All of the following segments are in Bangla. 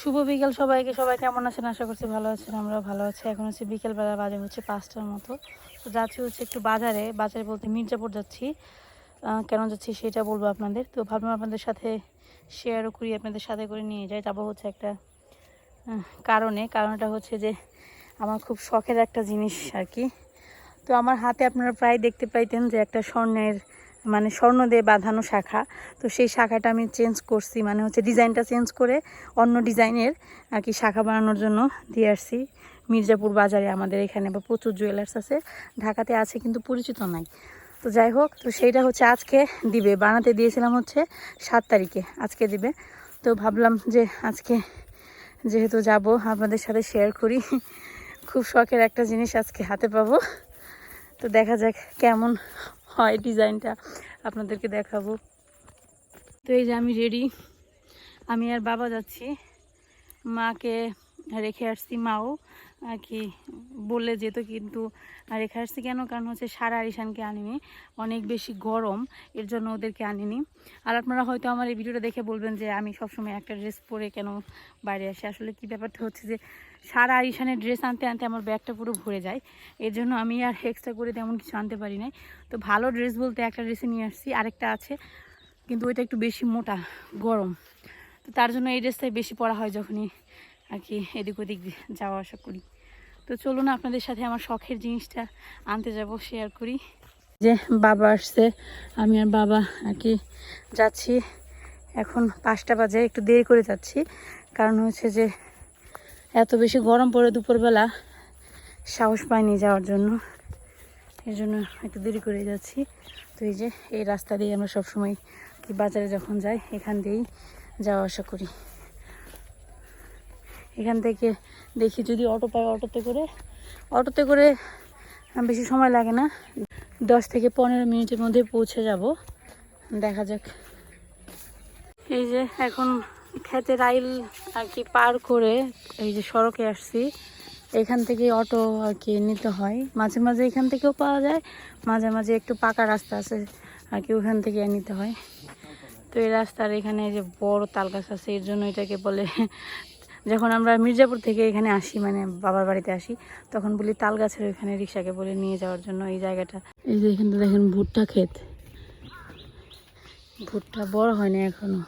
শুভ বিকেল সবাইকে। সবাই কেমন আছেন? আশা করছি ভালো আছেন, আমরাও ভালো আছি। এখন হচ্ছে বিকেলবেলা বাজে হচ্ছে পাঁচটার মতো। তো যাচ্ছি হচ্ছে একটু বাজারে। বাজারে বলতে মির্জাপুর যাচ্ছি। কেন যাচ্ছি সেটা বলব আপনাদের। তো ভাবলাম আপনাদের সাথে শেয়ারও করি, আপনাদের সাথে করে নিয়ে যাই। যাব হচ্ছে একটা কারণে। কারণটা হচ্ছে যে আমার খুব শখের একটা জিনিস আর কি। তো আমার হাতে আপনারা প্রায় দেখতে পাইতেন যে একটা স্বর্ণের মানে স্বর্ণ দিয়ে বাঁধানো শাখা। তো সেই শাখাটা আমি চেঞ্জ করছি মানে হচ্ছে ডিজাইনটা চেঞ্জ করে অন্য ডিজাইনের আর কি শাখা বানানোর জন্য দিয়ে আসছি। মির্জাপুর বাজারে আমাদের এখানে বা প্রচুর জুয়েলার্স আছে, ঢাকাতে আছে কিন্তু পরিচিত নাই। তো যাই হোক, তো সেইটা হচ্ছে আজকে দিবে, বানাতে দিয়েছিলাম হচ্ছে সাত তারিখে, আজকে দিবে। তো ভাবলাম যে আজকে যেহেতু যাব, আপনাদের সাথে শেয়ার করি। খুব শখের একটা জিনিস আজকে হাতে পাবো। তো দেখা যাক কেমন হয় ডিজাইনটা, আপনাদেরকে দেখাবো। তো এই যে আমি রেডি আমি আর বাবা যাচ্ছি। মাকে রেখে আসছি, মাও। আর কি, বললে যেত কিন্তু রেখে আসছি কেন? কারণ হচ্ছে সারা আরিসানকে আনিনি, অনেক বেশি গরম, এর জন্য ওদেরকে আনিনি। আর আপনারা হয়তো আমার এই ভিডিওটা দেখে বলবেন যে আমি সবসময় একটা ড্রেস পরে কেন বাইরে আসি? আসলে কি ব্যাপারটা হচ্ছে যে, সারা আরিসানের ড্রেস আনতে আনতে আমার ব্যাগটা পুরো ভরে যায়। এর জন্য আমি আর এক্সট্রা করে তেমন কিছু আনতে পারি নাই। তো ভালো ড্রেস বলতে একটা ড্রেসে নিয়ে আসছি, আরেকটা আছে, কিন্তু ওইটা একটু বেশি মোটা, গরম। তো তার জন্য এই ড্রেসটাই বেশি পরা হয় যখনই আর কি, এদিক ওদিক যাওয়া আসা করি। তো চলুন আপনাদের সাথে আমার শখের জিনিসটা আনতে যাব শেয়ার করি। যে বাবা আসছে, আমি আর বাবা আর কি যাচ্ছি। এখন পাঁচটা বাজে, একটু দেরি করে যাচ্ছি। কারণ হচ্ছে যে, এত বেশি গরম পড়ে দুপুরবেলা, সাহস পাইনি যাওয়ার জন্য। এর জন্য একটু দেরি করে যাচ্ছি। তো এই যে, এই রাস্তা দিয়ে আমরা সবসময় কি বাজারে যখন যাই, এখান দিয়েই যাওয়া আসা করি। এখান থেকে দেখি যদি অটো পাই অটোতে করে। অটোতে করে বেশি সময় লাগে না। দশ থেকে পনেরো মিনিটের মধ্যে পৌঁছে যাব। দেখা যাক। এই যে এখন খেতের আইল আর কি পার করে এই যে সড়কে আসছি। এখান থেকে অটো আর কি নিতে হয়। মাঝে মাঝে এখান থেকেও পাওয়া যায়, মাঝে মাঝে একটু পাকা রাস্তা আছে আর কি ওখান থেকে নিতে হয়। তো এই রাস্তার এখানে যে বড় তাল গাছ আছে, এর জন্য এটাকে বলে যখন আমরা মির্জাপুর থেকে এখানে আসি মানে বাবার বাড়িতে আসি তখন বলি তাল গাছের ওইখানে রিক্সাকে বলে নিয়ে যাওয়ার জন্য এই জায়গাটা। এই যে এখানটা দেখেন ভুট্টা ক্ষেত। ভুট্টা বড় হয়নি এখনও।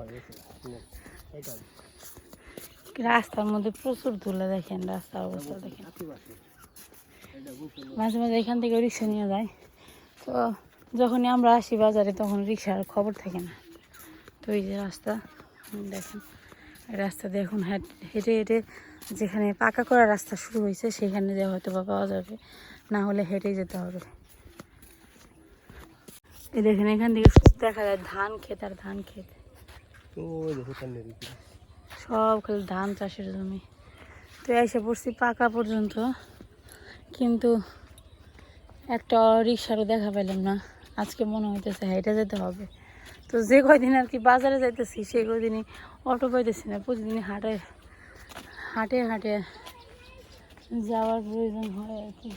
হয়ে রাস্তার মধ্যে প্রচুর ধুলা দেখেন রাস্তার অবস্থা দেখেন। মাঝে মাঝে এখান থেকে রিক্সা নিয়ে যায়। তো যখনই আমরা আসি বাজারে তখন রিক্সার খবর থাকে না। তো এই যে রাস্তা দেখেন। রাস্তা দিয়ে এখন হেঁটে হেঁটে যেখানে পাকা করা রাস্তা শুরু হয়েছে সেখানে যে হয়তো বা পাওয়া যাবে। না হলে হেঁটেই যেতে হবে। এই দেখেন এখান থেকে দেখা যায় ধান ক্ষেত আর ধান ক্ষেত। সব খালি ধান চাষের জমি। তো এসে পড়ছি পাকা পর্যন্ত। কিন্তু একটা রিক্সারও দেখা পেলাম না। আজকে মনে হইতেছে হেঁটে যেতে হবে। তো যে কয়দিন আর কি বাজারে যাইতেছি, সেই কয়দিনই অটো পাইতেছি না প্রতিদিনই হাটে হাটে হাটে যাওয়ার প্রয়োজন হয় আর কি।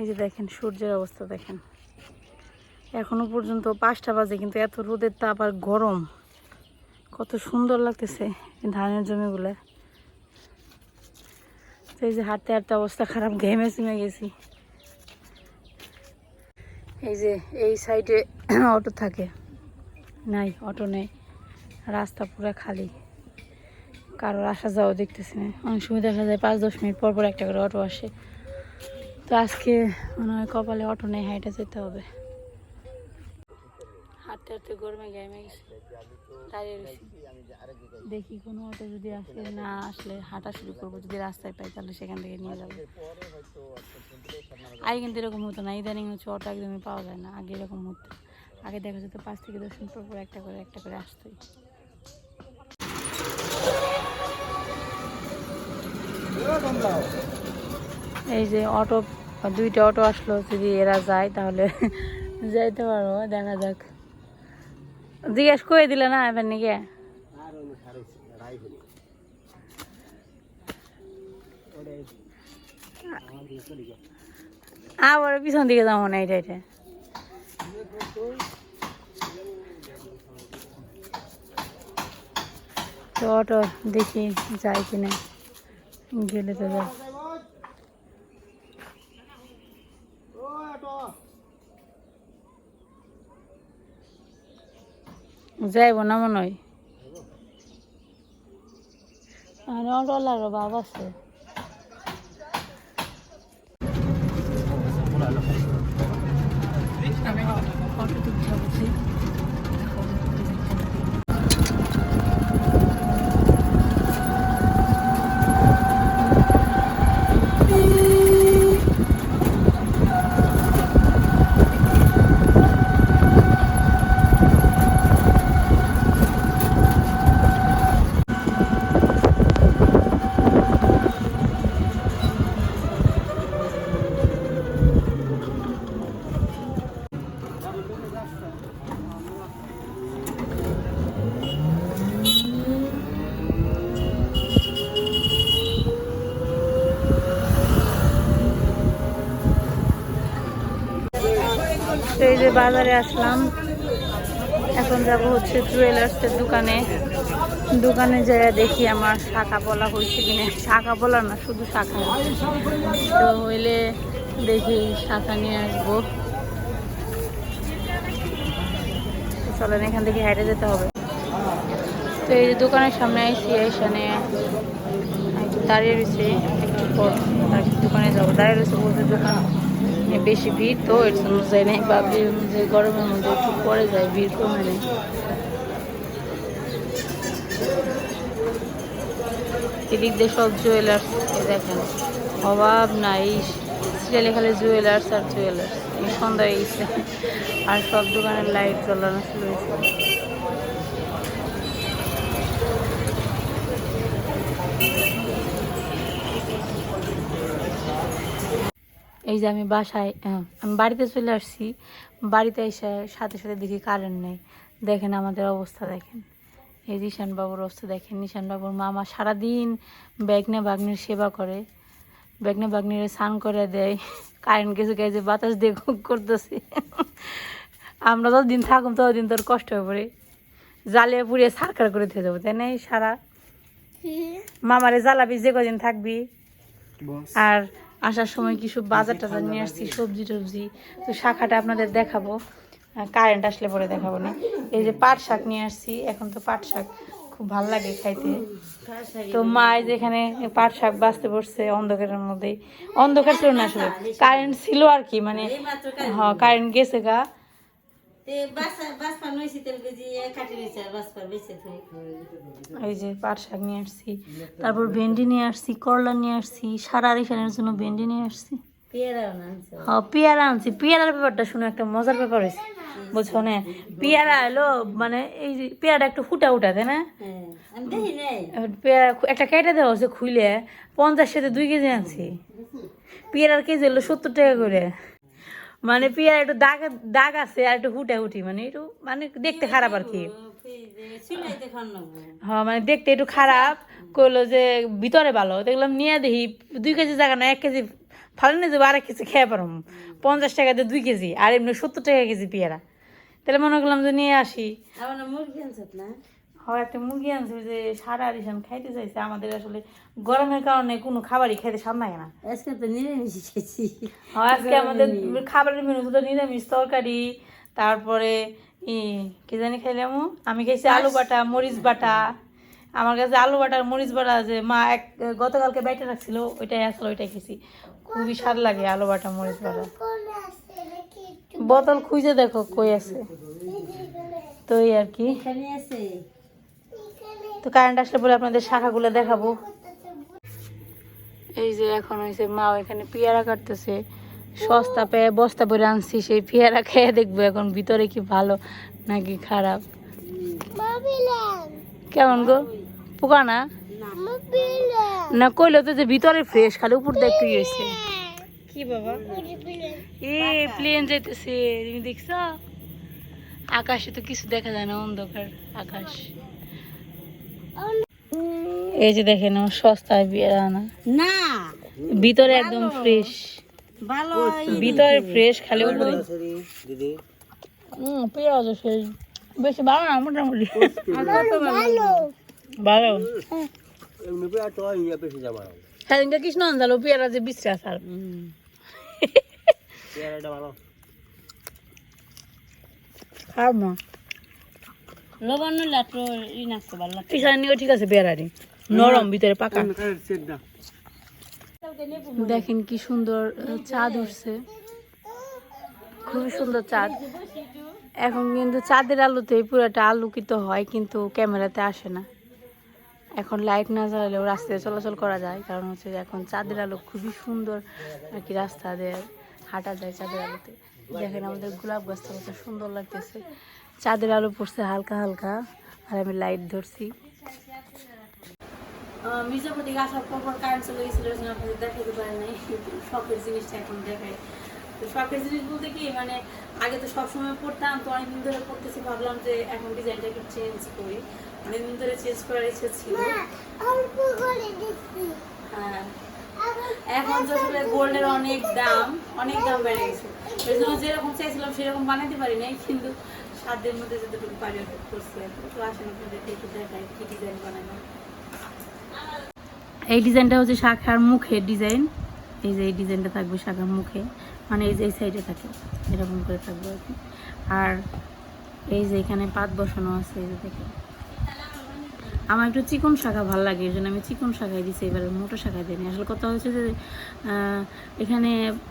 এই যে দেখেন, সূর্যের অবস্থা দেখেন। এখনও পর্যন্ত পাঁচটা বাজে, কিন্তু এত রোদের তাপ আর গরম। কত সুন্দর লাগতেছে ধানের জমিগুলো। তো এই যে হাঁটতে হাঁটতে অবস্থা খারাপ, ঘেমে চুমে গেছি। এই যে এই সাইডে অটো থাকে। নাই, অটো নেই। রাস্তা পুরো খালি। কারোর আসা যাওয়া দেখতেছি না। অনেক সময় দেখা যায় পাঁচ, দশ মিনিট পর পর একটা করে অটো আসে। তো আজকে মনে হয় কপালে অটো নেই, হাইটে যেতে হবে। গরমে রয়েছি। দেখি কোনো অটো যদি আসে, না আসলে হাঁটা শুরু করব। যদি রাস্তায় পাই তাহলে সেখান থেকে নিয়ে যাব। আগে কিন্তু এরকম হতো না। ইদানিং হচ্ছে অটো একদমই পাওয়া যায় না। আগে এরকম হতো। আগে দেখা যেত পাঁচ থেকে দশ মিনিট পর একটা করে একটা করে আসতোই। এই যে অটো, দুইটা অটো আসলো। যদি এরা যায় তাহলে যাইতে পারব। দেখা যাক। জিজ্ঞেস করে দিলে না এবার নিকে? আবার পিছন দিকে যাব না এটা এটা অটো দেখি যাই কিনা, গেলে তো যাই যাইব না মনে হয়। আর বাবা আছে অটো তুলতে হচ্ছে তো এই যে বাজারে আসলাম, এখন যাব হচ্ছে জুয়েলার্সের দোকানে। দোকানে যাইয়া দেখি আমার শাখা বলা হয়েছে কিনা। শাখা বলা না, শুধু শাখা। তো হইলে দেখি শাখা নিয়ে আসব। চলেন, এখান থেকে হেঁটে যেতে হবে। তো এই যে দোকানের সামনে আইসি এখানে দাঁড়িয়ে রয়েছে, একটু পর দোকানে যাব। দাঁড়িয়ে রয়েছে বলতে দোকান। বেশি ভিড়, তো এর জন্য যাই নাই। ভাবছিলাম যে গরমের মধ্যে একটু পরে যায় ভিড় কমে নেই। এদিক দিয়ে সব জুয়েলার্স দেখেন, অভাব নাই। সিরিয়ালে খালি জুয়েলার্স আর জুয়েলার্স সন্ধ্যা হয়ে গেছে আর সব দোকানের লাইট জ্বালানো শুরু হয়েছে। এই যে আমি বাসায় আমি বাড়িতে চলে আসছি বাড়িতে এসে সাথে সাথে দেখি কারেন্ট নেই। দেখেন আমাদের অবস্থা দেখেন। এই নিশান বাবুর অবস্থা দেখেন। নিশান বাবুর মামা সারাদিন ব্যাগনে বাগনির সেবা করে ব্যাগনে বাগনির স্নান করে দেয়। কারেন্ট গেছে গেছে বাতাস দিয়ে খুব করতেছে। আমরা যতদিন থাকুম ততদিন তোর কষ্ট হয়ে পড়ে। জ্বালিয়ে পুড়িয়ে সারকার করে থেকে যাব তাই না এই সারা? মামারে জ্বালাবি যে কদিন থাকবি। আর আসার সময় কিছু বাজার টাজার নিয়ে আসছি সবজি টবজি। তো শাখাটা আপনাদের দেখাবো। কারেন্ট আসলে পরে দেখাবো না। এই যে পাট শাক নিয়ে আসছি এখন তো পাট শাক খুব ভালো লাগে খাইতে। তো মা যেখানে পাট শাক বাঁচতে পড়ছে অন্ধকারের মধ্যেই। অন্ধকার ছিল না আসলে। কারেন্ট ছিল আর কি মানে হ্যাঁ কারেন্ট গেছে গা। এই যে পাট শাক নিয়ে আসছি তারপর ভেন্ডি নিয়ে আসছি করলা নিয়ে আসছি সারা রেশনের জন্য ভেন্ডি নিয়ে আসছি। হ্যাঁ পেয়ারা আনছি। পেয়ারার ব্যাপারটা শুনে একটা মজার ব্যাপার হয়েছে। বুঝছ না? পেয়ারা এলো মানে এই যে পেয়ারাটা একটু ফুটা উঠা তাই না? পেয়ারা একটা কেটে দেওয়া হচ্ছে খুইলে পঞ্চাশ সাথে দুই কেজি আনছি। পেয়ারার কেজি হলো সত্তর টাকা করে। মানে পেয়ারা একটু দাগ দাগ আছে আর একটু হুটে হুটি মানে একটু মানে দেখতে খারাপ আর কি। হ্যাঁ মানে দেখতে একটু খারাপ কইলো যে ভিতরে ভালো। দেখলাম নিয়ে দেখি দুই কেজি জায়গা না এক কেজি ভালো নিয়ে যাব আরেক কেজি খেয়ে পারম পঞ্চাশ টাকাতে দুই কেজি আর এমনি সত্তর টাকা কেজি পেয়ারা। তাহলে মনে করলাম যে নিয়ে আসি। হয় একটা মুরগি আনছে ওই যে সারা আরিসান খাইতে চাইছে আমাদের আসলে গরমের কারণে কোনো খাবারই খাইতে সামনে না। আজকে তো নিরামিষ খেয়েছি। হয় আজকে আমাদের খাবারের মেনু দুটো নিরামিষ তরকারি তারপরে ই কি জানি খাইলাম আমি খাইছি আলু বাটা মরিচ বাটা। আমার কাছে আলু বাটা মরিচ বাটা যে মা এক গতকালকে বাইটে রাখছিল ওইটাই আসলে ওইটাই খেয়েছি। খুবই স্বাদ লাগে আলু বাটা মরিচ বাটা। বোতল খুঁজে দেখো কই আছে। তো এই আর কি। এখানে আছে। তো কারেন্ট আসলে পরে আপনাদের শাখাগুলো দেখাবো। এই যে এখন হয়েছে মা এখানে পেয়ারা কাটতেছে। সস্তা পেয়ে বস্তা পরে আনছি সেই পেয়ারা খেয়ে দেখব এখন ভিতরে কি ভালো নাকি খারাপ। কেমন গো? পোকা না? না কইলো তো যে ভিতরে ফ্রেশ খালি উপর দেখতে একটু হয়েছে কি বাবা? এ প্লেন যাইতেছে তুমি দেখছ? আকাশে তো কিছু দেখা যায় না অন্ধকার আকাশ। এই যে দেখেন সস্তায় বিয়ের আনা না। ভিতরে একদম ফ্রেশ ভালো ভিতরে ফ্রেশ খালি উপরে হুম পেঁয়াজ সেই বেশি ভালো না মোটামুটি। ভালো সেদিনকে কৃষ্ণ আনজালো পেয়ারা যে বিশ্রাস আর। লবণ লাটো ই নাচতে ভালো লাগে এখানে ঠিক আছে পেয়ারারি নরম ভিতরে পাকা। দেখেন কি সুন্দর চাঁদ উঠছে। খুবই সুন্দর চাঁদ। এখন কিন্তু চাঁদের আলোতে পুরোটা আলোকিত হয় কিন্তু ক্যামেরাতে আসে না। এখন লাইট না জ্বালালেও রাস্তায় চলাচল করা যায় কারণ হচ্ছে যে এখন চাঁদের আলো খুবই সুন্দর আর কি রাস্তা দিয়ে হাঁটা যায় চাঁদের আলোতে। দেখেন আমাদের গোলাপ গাছটা কত সুন্দর লাগতেছে। চাঁদের আলো পড়ছে হালকা হালকা আর আমি লাইট ধরছি। মির্জাপুর থেকে আসার পর পর কারেন্ট চলে গেছিল আপনাদের দেখাতে পারে নাই। শখের জিনিসটা এখন দেখায়। তো শখের জিনিস বলতে কি মানে আগে তো সবসময় পড়তাম তো অনেকদিন ধরে পড়তেছি ভাবলাম যে এখন ডিজাইনটা একটু চেঞ্জ করি। অনেকদিন ধরে চেঞ্জ করার ইচ্ছে ছিল। হ্যাঁ। এখন তো আসলে গোল্ডের অনেক দাম অনেক দাম বেড়ে গেছে। ওই জন্য যেরকম চাইছিলাম সেরকম বানাতে পারি নাই কিন্তু তো আসেন ডিজাইন বানানো। এই ডিজাইনটা হচ্ছে শাখার মুখের ডিজাইন এই যে এই ডিজাইনটা থাকবে শাখার মুখে। মানে এই যে এই সাইডে থাকে, এরকম করে থাকবে আর কি। আর এই যে এখানে পাত বসানো আছে, এই যে দেখে আমার একটু চিকন শাখা ভালো লাগে, এই জন্য আমি চিকন শাখায় দিচ্ছি এবারে, মোটো শাখায় দিইনি। আসলে কথা হচ্ছে যে এখানে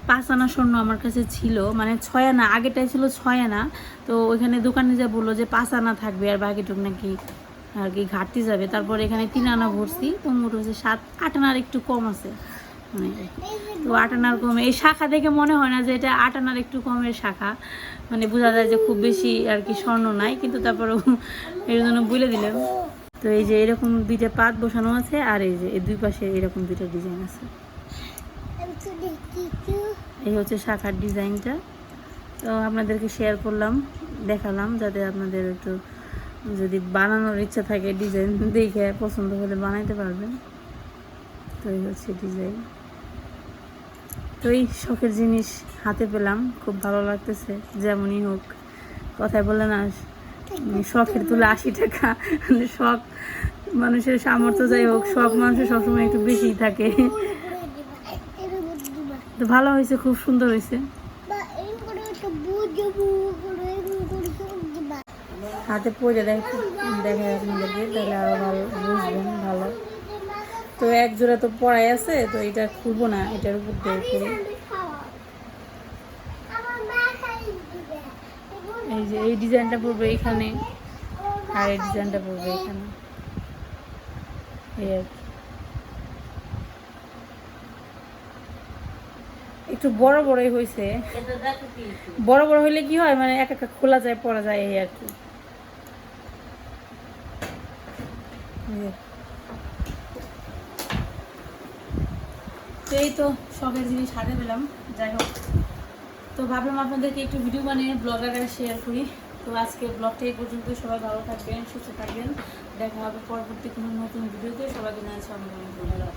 পাঁচ আনা স্বর্ণ আমার কাছে ছিল মানে ছয় আনা আগেটাই ছিল ছয় আনা। তো ওইখানে দোকানে যা বলল যে পাঁচ আনা থাকবে, আর বাকিটুক নাকি আর কি ঘাটতি যাবে। তারপর এখানে তিন আনা ভরছি, তো মোট হচ্ছে সাত, আট আনার একটু কম আছে। মানে তো আট আনার কম, এই শাখা দেখে মনে হয় না যে এটা আট আনার একটু কমের শাখা। মানে বোঝা যায় যে খুব বেশি আর কি স্বর্ণ নাই, কিন্তু তারপরেও এর জন্য বলে দিলাম। তো এই যে এরকম দুইটা পাত বসানো আছে, আর এই যে এই দুই পাশে এরকম দুইটা ডিজাইন আছে। এই হচ্ছে শাখার ডিজাইনটা। তো আপনাদেরকে শেয়ার করলাম, দেখালাম, যাতে আপনাদের একটু যদি বানানোর ইচ্ছা থাকে ডিজাইন দেখে পছন্দ হলে বানাইতে পারবেন। তো এই হচ্ছে ডিজাইন। তো এই শখের জিনিস হাতে পেলাম, খুব ভালো লাগতেছে, যেমনই হোক, কথায় বলে না শখের তুলে আশি টাকা। মানে শখ, মানুষের সামর্থ্য যাই হোক, শখ মানুষের সবসময় একটু বেশিই থাকে। তো ভালো হয়েছে, খুব সুন্দর হয়েছে। হাতে পরে দেখ, দেখে আপনাদেরকে, তাহলে আরও ভালো বুঝবেন, ভালো। তো এক জোড়া তো পড়াই আছে, তো এটা খুলবো না, এটার উপর দিয়ে করি এই যে, এই ডিজাইনটা পড়বে এখানে, আর এই ডিজাইনটা পড়বে এখানে। এই আর কি। একটু বড় বড়ই হয়েছে বড় বড় হইলে কি হয় মানে এক একটা খোলা যায়, পড়া যায়, এই আর কি। এই তো শখের জিনিস হাতে পেলাম। যাই হোক। তো ভাবলাম আপনাদেরকে একটু ভিডিও বানিয়ে ব্লগ আকারে শেয়ার করি। তো আজকে ব্লগটা এই পর্যন্ত, সবাই ভালো থাকবেন, সুস্থ থাকবেন। দেখা হবে পরবর্তী কোনো নতুন ভিডিওতে সবাইকে জানাচ্ছি ধন্যবাদ।